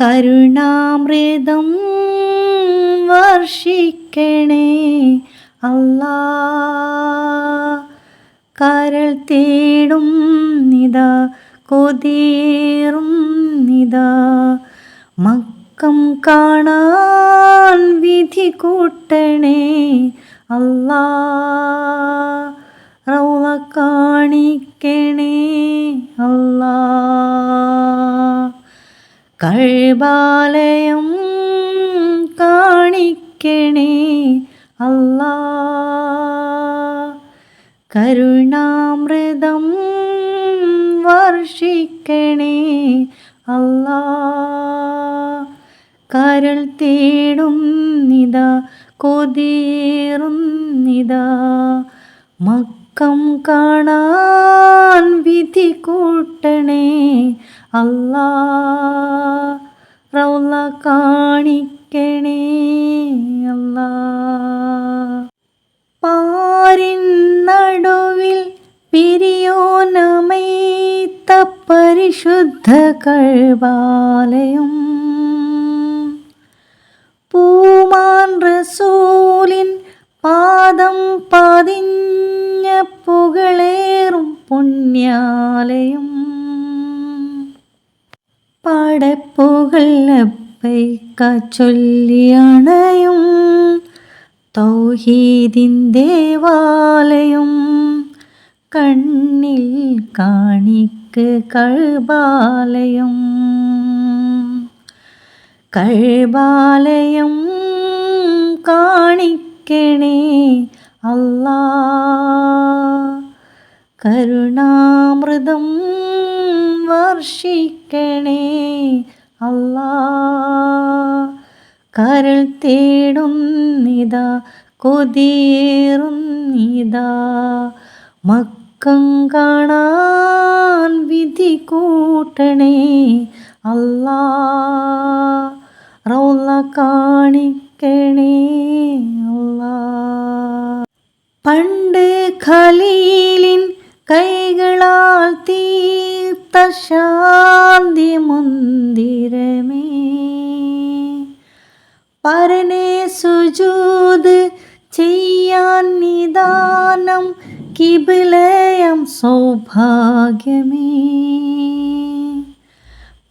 കരുണാമൃതം വർഷിക്കണേ. അല്ലാ കരൾ തേടും നിതാ കൊതിയേറും നിതാ. മക്കം കാണാൻ വിധി കൂട്ടണേ. അല്ലാ റൗള കാണിക്കണേ. അല്ലാ. കഴുബാലയം കാണിക്കണേ അല്ലാ. കരുണാമൃതം വർഷിക്കണേ അല്ലാ. കരൾ തേടും നിതാ കൊതിയേറും നിതാ. മക്കം കാണാൻ വിധി കൂട്ടണേ അല്ലാ റൗല കാണിക്കണേ അല്ലാ. പാരിൻ നടുവിൽ പിരിയോനമൈത്ത പരിശുദ്ധ കഴിവാലയം. പൂമാൻ റസൂലിൻ പാദം പതിഞ്ഞ പുകളേറും പുണ്യാലയം. പടപ്പുകൾ അപ്പൈക്ക ചൊല്ലിയണയും തൗഹീദിൻ ദേവാലയം കണ്ണിൽ കാണിക്ക് കഴുബാലയം കഴുബാലയം കാണിക്കണേ അല്ലാ. കരുണാമൃതം വർഷിക്കണേ. അല്ലാ കരൾ തേടുന്നിതാ കൊതിയേറുന്നിതാ. മക്കം കാണാൻ വിധി കൂട്ടണേ. അല്ലാ റൗല കാണിക്കണേ. അല്ലാ. പണ്ട് ഖലീലിൻ ശാന്തി മന്ദിരമേ പരനെ സുജൂത് ചെയ്യാൻ നിദാനം കിബിലയം സൗഭാഗ്യമേ.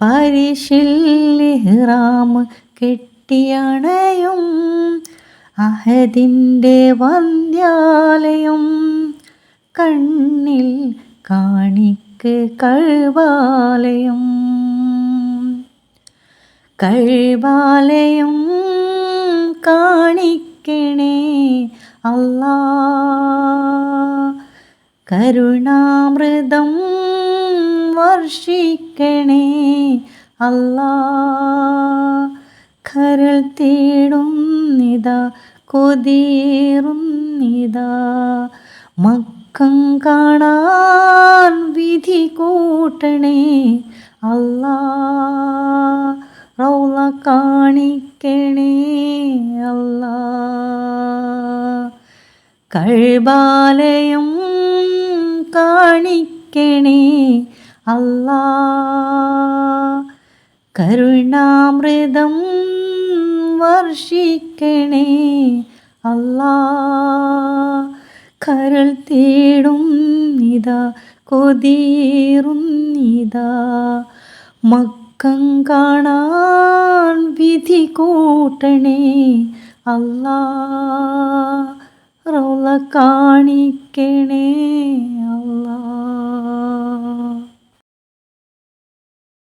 പരിശില്ലിഹ്റാം കെട്ടിയണയും അഹദിന്റെ വന്ധ്യാലയം കണ്ണിൽ കാണിക്ക്. കഴിവാലയം കഴിവാലയം കാണിക്കണേ അല്ലാ കരുണാമൃതം വർഷിക്കണേ അല്ലാ കരൾ തേടുന്നിതാ കൊതിയേറുന്നിതാ മക്കം കാണാൻ വിധി കൂട്ടണേ. അല്ലാ റൗള കാണിക്കണേ. അല്ലാ കഴിബാലയം കാണിക്കണേ. അല്ലാ കരുണാമൃതം വർഷിക്കണേ. അല്ലാ കരൾ തേടും നിതാ കൊതിയേറും മക്കം കാണാൻ വിധി കൂട്ടണേ അല്ലാ. റൗല കാണിക്കണേ അല്ലാ.